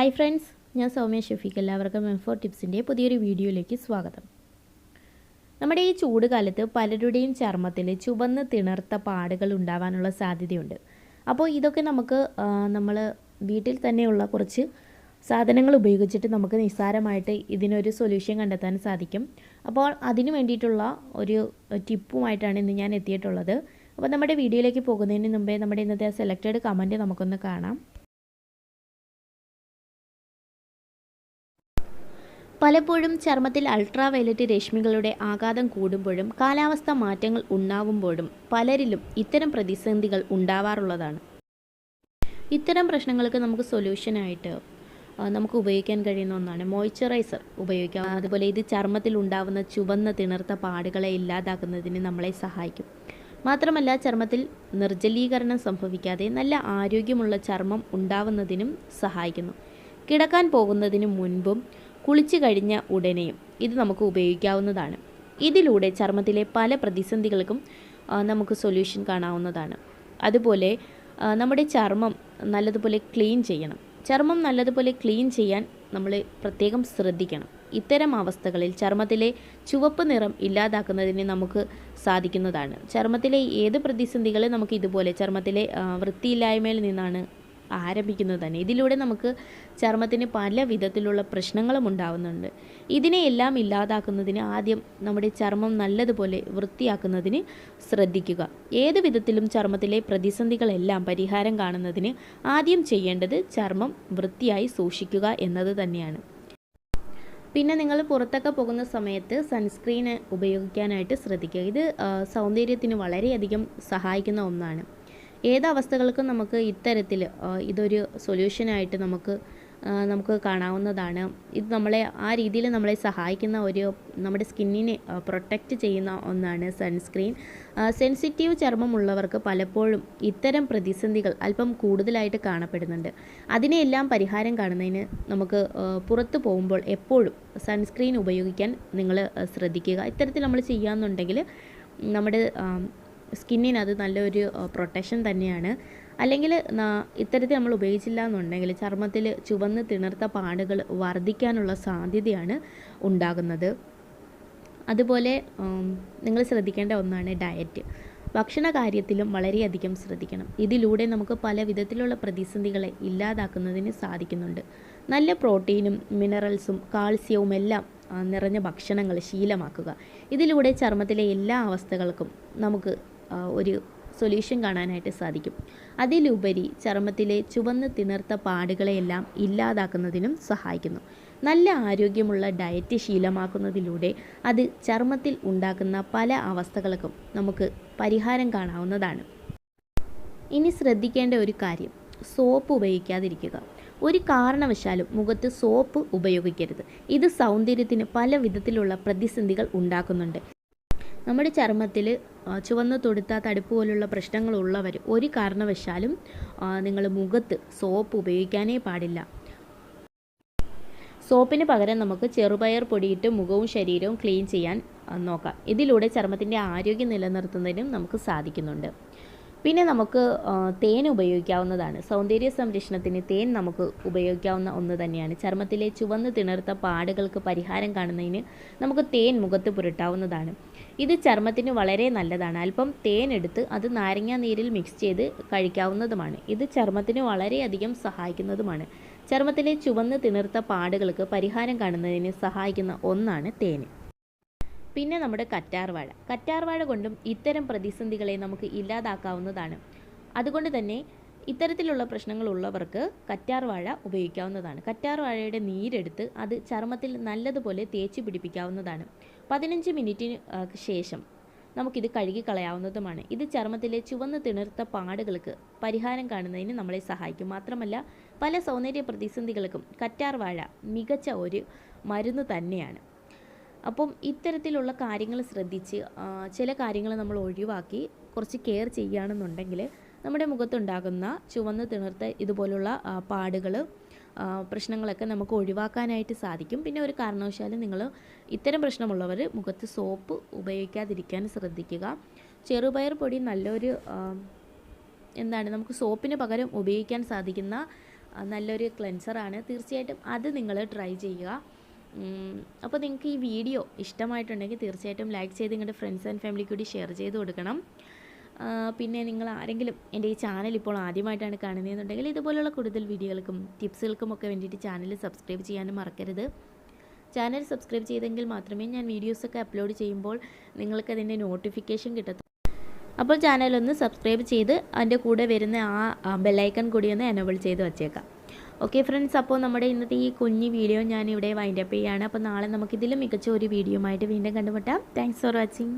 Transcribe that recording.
Hi friends ഞാൻ സൗമ്യ ഷെഫീഖ്. എല്ലാവർക്കും M four ടിപ്സിന്റെ പുതിയൊരു വീഡിയോയിലേക്ക് സ്വാഗതം. നമ്മുടെ ഈ ചൂട് കാലത്ത് പലരുടെയും ചർമ്മത്തിൽ ചുവന്ന് തിണർത്ത പാടുകൾ ഉണ്ടാവാനുള്ള സാധ്യതയുണ്ട്. അപ്പോൾ ഇതൊക്കെ നമുക്ക് നമ്മൾ വീട്ടിൽ തന്നെയുള്ള കുറച്ച് സാധനങ്ങൾ ഉപയോഗിച്ചിട്ട് നമുക്ക് നിസ്സാരമായിട്ട് ഇതിനൊരു സൊല്യൂഷൻ കണ്ടെത്താൻ സാധിക്കും. അപ്പോൾ അതിന് വേണ്ടിയിട്ടുള്ള ഒരു ടിപ്പുമായിട്ടാണ് ഇന്ന് ഞാൻ എത്തിയിട്ടുള്ളത്. അപ്പോൾ നമ്മുടെ വീഡിയോയിലേക്ക് പോകുന്നതിന് മുമ്പേ നമ്മുടെ ഇന്നത്തെ സെലക്റ്റഡ് കമന്റ് നമുക്കൊന്ന് കാണാം. പലപ്പോഴും ചർമ്മത്തിൽ അൾട്രാ വയലറ്റ് രശ്മികളുടെ ആഘാതം കൂടുമ്പോഴും കാലാവസ്ഥ മാറ്റങ്ങൾ ഉണ്ടാവുമ്പോഴും പലരിലും ഇത്തരം പ്രതിസന്ധികൾ ഉണ്ടാവാറുള്ളതാണ്. ഇത്തരം പ്രശ്നങ്ങൾക്ക് നമുക്ക് സൊല്യൂഷനായിട്ട് നമുക്ക് ഉപയോഗിക്കാൻ കഴിയുന്ന ഒന്നാണ് മോയ്സ്ചറൈസർ ഉപയോഗിക്കാം. അതുപോലെ ഇത് ചർമ്മത്തിൽ ഉണ്ടാവുന്ന ചുവന്ന തിണർത്ത പാടുകളെ ഇല്ലാതാക്കുന്നതിന് നമ്മളെ സഹായിക്കും. മാത്രമല്ല ചർമ്മത്തിൽ നിർജലീകരണം സംഭവിക്കാതെ നല്ല ആരോഗ്യമുള്ള ചർമ്മം ഉണ്ടാവുന്നതിനും സഹായിക്കുന്നു. കിടക്കാൻ പോകുന്നതിന് മുൻപും കുളിച്ചു കഴിഞ്ഞ ഉടനെയും ഇത് നമുക്ക് ഉപയോഗിക്കാവുന്നതാണ്. ഇതിലൂടെ ചർമ്മത്തിലെ പല പ്രതിസന്ധികൾക്കും നമുക്ക് സൊല്യൂഷൻ കാണാവുന്നതാണ്. അതുപോലെ നമ്മുടെ ചർമ്മം നല്ലതുപോലെ ക്ലീൻ ചെയ്യണം. ചർമ്മം നല്ലതുപോലെ ക്ലീൻ ചെയ്യാൻ നമ്മൾ പ്രത്യേകം ശ്രദ്ധിക്കണം. ഇത്തരം അവസ്ഥകളിൽ ചർമ്മത്തിലെ ചുവപ്പ് നിറം ഇല്ലാതാക്കുന്നതിന് നമുക്ക് സാധിക്കുന്നതാണ്. ചർമ്മത്തിലെ ഏത് പ്രതിസന്ധികളെ നമുക്ക് ഇതുപോലെ ചർമ്മത്തിലെ വൃത്തിയില്ലായ്മയിൽ നിന്നാണ് ആരംഭിക്കുന്നത് തന്നെ. ഇതിലൂടെ നമുക്ക് ചർമ്മത്തിന് പല വിധത്തിലുള്ള പ്രശ്നങ്ങളും ഉണ്ടാവുന്നുണ്ട്. ഇതിനെയെല്ലാം ഇല്ലാതാക്കുന്നതിന് ആദ്യം നമ്മുടെ ചർമ്മം നല്ലതുപോലെ വൃത്തിയാക്കുന്നതിന് ശ്രദ്ധിക്കുക. ഏത് വിധത്തിലും ചർമ്മത്തിലെ പ്രതിസന്ധികളെല്ലാം പരിഹാരം കാണുന്നതിന് ആദ്യം ചെയ്യേണ്ടത് ചർമ്മം വൃത്തിയായി സൂക്ഷിക്കുക എന്നത് തന്നെയാണ്. പിന്നെ നിങ്ങൾ പുറത്തൊക്കെ പോകുന്ന സമയത്ത് സൺസ്ക്രീന് ഉപയോഗിക്കാനായിട്ട് ശ്രദ്ധിക്കുക. ഇത് സൗന്ദര്യത്തിന് വളരെയധികം സഹായിക്കുന്ന ഒന്നാണ്. ഏത് അവസ്ഥകൾക്കും നമുക്ക് ഇത്തരത്തിൽ ഇതൊരു സൊല്യൂഷനായിട്ട് നമുക്ക് നമുക്ക് കാണാവുന്നതാണ്. ഇത് നമ്മളെ ആ രീതിയിൽ നമ്മളെ സഹായിക്കുന്ന ഒരു നമ്മുടെ സ്കിന്നിനെ പ്രൊട്ടക്റ്റ് ചെയ്യുന്ന ഒന്നാണ് സൺസ്ക്രീൻ സെൻസിറ്റീവ് ചർമ്മമുള്ളവർക്ക് പലപ്പോഴും ഇത്തരം പ്രതിസന്ധികൾ അല്പം കൂടുതലായിട്ട് കാണപ്പെടുന്നുണ്ട്. അതിനെയെല്ലാം പരിഹാരം കാണുന്നതിന് നമുക്ക് പുറത്ത് പോകുമ്പോൾ എപ്പോഴും സൺസ്ക്രീൻ ഉപയോഗിക്കാൻ നിങ്ങൾ ശ്രദ്ധിക്കുക. ഇത്തരത്തിൽ നമ്മൾ ചെയ്യാമെന്നുണ്ടെങ്കിൽ നമ്മുടെ സ്കിന്നിന് അത് നല്ലൊരു പ്രൊട്ടക്ഷൻ തന്നെയാണ്. അല്ലെങ്കിൽ ഇത്തരത്തിൽ നമ്മൾ ഉപയോഗിച്ചില്ല എന്നുണ്ടെങ്കിൽ ചർമ്മത്തിൽ ചുവന്ന് തിണർത്ത പാടുകൾ വർദ്ധിക്കാനുള്ള സാധ്യതയാണ് ഉണ്ടാകുന്നത്. അതുപോലെ നിങ്ങൾ ശ്രദ്ധിക്കേണ്ട ഒന്നാണ് ഡയറ്റ്. ഭക്ഷണ കാര്യത്തിലും വളരെയധികം ശ്രദ്ധിക്കണം. ഇതിലൂടെ നമുക്ക് പല വിധത്തിലുള്ള പ്രതിസന്ധികളെ ഇല്ലാതാക്കുന്നതിന് സാധിക്കുന്നുണ്ട്. നല്ല പ്രോട്ടീനും മിനറൽസും കാൽസ്യവും എല്ലാം നിറഞ്ഞ ഭക്ഷണങ്ങൾ ശീലമാക്കുക. ഇതിലൂടെ ചർമ്മത്തിലെ എല്ലാ അവസ്ഥകൾക്കും നമുക്ക് ഒരു സൊല്യൂഷൻ കാണാനായിട്ട് സാധിക്കും. അതിലുപരി ചർമ്മത്തിലെ ചുവന്ന് തിണർത്ത പാടുകളെയെല്ലാം ഇല്ലാതാക്കുന്നതിനും സഹായിക്കുന്നു. നല്ല ആരോഗ്യമുള്ള ഡയറ്റ് ശീലമാക്കുന്നതിലൂടെ അത് ചർമ്മത്തിൽ ഉണ്ടാക്കുന്ന പല അവസ്ഥകൾക്കും നമുക്ക് പരിഹാരം കാണാവുന്നതാണ്. ഇനി ശ്രദ്ധിക്കേണ്ട ഒരു കാര്യം സോപ്പ് ഉപയോഗിക്കാതിരിക്കുക. ഒരു കാരണവശാലും മുഖത്ത് സോപ്പ് ഉപയോഗിക്കരുത്. ഇത് സൗന്ദര്യത്തിന് പല വിധത്തിലുള്ള പ്രതിസന്ധികൾ ഉണ്ടാക്കുന്നുണ്ട്. നമ്മുടെ ചർമ്മത്തിൽ ചുവന്ന തൊടുത്ത തടുപ്പ് പോലുള്ള പ്രശ്നങ്ങളുള്ളവർ ഒരു കാരണവശാലും നിങ്ങൾ മുഖത്ത് സോപ്പ് ഉപയോഗിക്കാനേ പാടില്ല. സോപ്പിന് പകരം നമുക്ക് ചെറുപയർ പൊടിയിട്ട് മുഖവും ശരീരവും ക്ലീൻ ചെയ്യാൻ നോക്കാം. ഇതിലൂടെ ചർമ്മത്തിന്റെ ആരോഗ്യം നിലനിർത്തുന്നതിനും നമുക്ക് സാധിക്കുന്നുണ്ട്. പിന്നെ നമുക്ക് തേൻ ഉപയോഗിക്കാവുന്നതാണ്. സൗന്ദര്യ സംരക്ഷണത്തിന് തേൻ നമുക്ക് ഉപയോഗിക്കാവുന്ന ഒന്ന് തന്നെയാണ്. ചർമ്മത്തിലെ ചുവന്ന് തിണർത്ത പാടുകൾക്ക് പരിഹാരം കാണുന്നതിന് നമുക്ക് തേൻ മുഖത്ത് പുരട്ടാവുന്നതാണ്. ഇത് ചർമ്മത്തിന് വളരെ നല്ലതാണ്. അല്പം തേൻ എടുത്ത് അത് നാരങ്ങ നീരിൽ മിക്സ് ചെയ്ത് കഴിക്കാവുന്നതുമാണ്. ഇത് ചർമ്മത്തിന് വളരെയധികം സഹായിക്കുന്നതുമാണ്. ചർമ്മത്തിലെ ചുവന്ന് തിണർത്ത പാടുകൾക്ക് പരിഹാരം കാണുന്നതിന് സഹായിക്കുന്ന ഒന്നാണ് തേൻ. പിന്നെ നമ്മുടെ കറ്റാർവാഴ. കറ്റാർവാഴ കൊണ്ടും ഇത്തരം പ്രതിസന്ധികളെ നമുക്ക് ഇല്ലാതാക്കാവുന്നതാണ്. അതുകൊണ്ട് തന്നെ ഇത്തരത്തിലുള്ള പ്രശ്നങ്ങൾ ഉള്ളവർക്ക് കറ്റാർവാഴ ഉപയോഗിക്കാവുന്നതാണ്. കറ്റാർവാഴയുടെ നീരെടുത്ത് അത് ചർമ്മത്തിൽ നല്ലതുപോലെ തേച്ച് പിടിപ്പിക്കാവുന്നതാണ്. പതിനഞ്ച് മിനിറ്റിന് ശേഷം നമുക്കിത് കഴുകിക്കളയാവുന്നതുമാണ്. ഇത് ചർമ്മത്തിലെ ചുവന്ന് തിണർത്ത പാടുകൾക്ക് പരിഹാരം കാണുന്നതിന് നമ്മളെ സഹായിക്കും. മാത്രമല്ല പല സൗന്ദര്യ പ്രതിസന്ധികൾക്കും കറ്റാർവാഴ മികച്ച ഒരു മരുന്ന് തന്നെയാണ്. അപ്പം ഇത്തരത്തിലുള്ള കാര്യങ്ങൾ ശ്രദ്ധിച്ച് ചില കാര്യങ്ങൾ നമ്മൾ ഒഴിവാക്കി കുറച്ച് കെയർ ചെയ്യുകയാണെന്നുണ്ടെങ്കിൽ നമ്മുടെ മുഖത്തുണ്ടാകുന്ന ചുവന്ന് തിണർത്ത ഇതുപോലുള്ള പാടുകൾ പ്രശ്നങ്ങളൊക്കെ നമുക്ക് ഒഴിവാക്കാനായിട്ട് സാധിക്കും. പിന്നെ ഒരു കാരണവശാലും നിങ്ങൾ ഇത്തരം പ്രശ്നമുള്ളവർ മുഖത്ത് സോപ്പ് ഉപയോഗിക്കാതിരിക്കാൻ ശ്രദ്ധിക്കുക. ചെറുപയർ പൊടി നല്ലൊരു എന്താണ് നമുക്ക് സോപ്പിന് പകരം ഉപയോഗിക്കാൻ സാധിക്കുന്ന നല്ലൊരു ക്ലെൻസറാണ്. തീർച്ചയായിട്ടും അത് നിങ്ങൾ ട്രൈ ചെയ്യുക. അപ്പോൾ നിങ്ങൾക്ക് ഈ വീഡിയോ ഇഷ്ടമായിട്ടുണ്ടെങ്കിൽ തീർച്ചയായിട്ടും ലൈക്ക് ചെയ്ത് നിങ്ങളുടെ ഫ്രണ്ട്സ് ആൻഡ് ഫാമിലി കൂടി ഷെയർ ചെയ്ത് കൊടുക്കണം. പിന്നെ നിങ്ങൾ ആരെങ്കിലും എന്റെ ഈ ചാനൽ ഇപ്പോൾ ആദ്യമായിട്ടാണ് കാണുന്നതെന്നുണ്ടെങ്കിൽ ഇതുപോലുള്ള കൂടുതൽ വീഡിയോകൾക്കും ടിപ്സുകൾക്കും ഒക്കെ വേണ്ടിയിട്ട് ചാനൽ സബ്സ്ക്രൈബ് ചെയ്യാനും മറക്കരുത്. ചാനൽ സബ്സ്ക്രൈബ് ചെയ്തെങ്കിൽ മാത്രമേ ഞാൻ വീഡിയോസൊക്കെ അപ്ലോഡ് ചെയ്യുമ്പോൾ നിങ്ങൾക്ക് അതിന്റെ നോട്ടിഫിക്കേഷൻ കിട്ടത്തുള്ളൂ അപ്പോൾ ചാനലൊന്ന് സബ്സ്ക്രൈബ് ചെയ്ത് അതിന്റെ കൂടെ വരുന്ന ആ ബെല്ലൈക്കൺ കൂടി ഒന്ന് എനേബിൾ ചെയ്ത് വച്ചേക്കാം. ഓക്കെ ഫ്രണ്ട്സ് അപ്പോൾ നമ്മുടെ ഇന്നത്തെ ഈ കുഞ്ഞു വീഡിയോ ഞാൻ ഇവിടെ വൈൻഡപ്പ് ചെയ്യുകയാണ് അപ്പോൾ നാളെ നമുക്കിതിലും മികച്ച ഒരു വീഡിയോ ആയിട്ട് വീണ്ടും കണ്ടുമുട്ടാം. Thanks for watching